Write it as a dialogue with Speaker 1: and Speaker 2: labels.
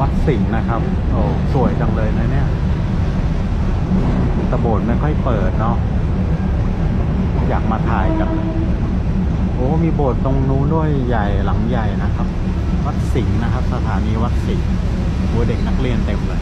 Speaker 1: วัดสิงห์นะครับ โอ้สวยจังเลยนะเนี่ยตะโบดไม่ค่อยเปิดเนาะอยากมาถ่ายกับ โอ้มีโบสถ์ตรงนู้นด้วยใหญ่หลังใหญ่นะครับ วัดสิงห์นะครับ สถานีวัดสิงห์โอ้เด็กนักเรียนเต็มเลย